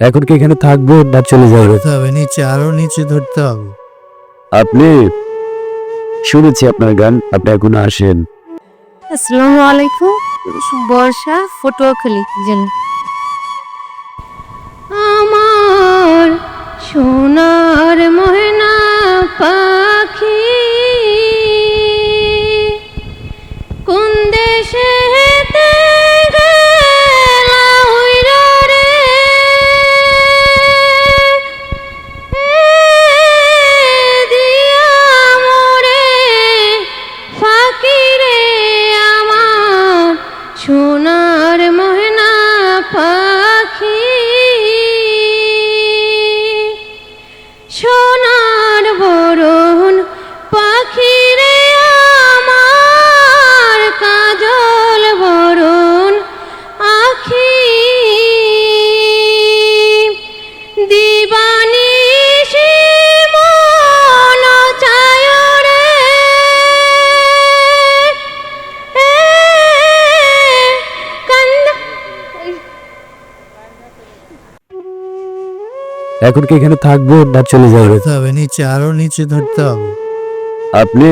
এখন কি এখানে থাকব না চলে যাবে? তবে নিচে আরও নিচে ধরতে হবে। আপনি শুনেছি আপনার গান আপনি এখন আসেন। আসসালামু আলাইকুম বর্ষা ফটোয়াখালী জেলা এখন কি এখানে থাকব না চলে যাবে? হবে নিচে আরও নিচে ধরতে হবে। আপনি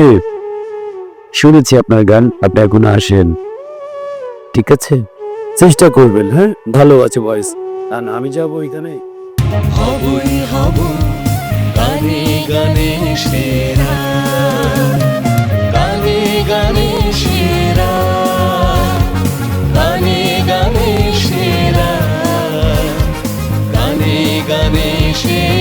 শুনেছি আপনার গান আপনি এখন আসেন। ঠিক আছে? চেষ্টা করবেন হ্যাঁ? ভালো আছে ভয়েস আর আমি যাব ওইখানে হবই হব গানে গানে সেরা। গানে গানে সেরা। গানে গানে সেরা। গানে গানে সেরা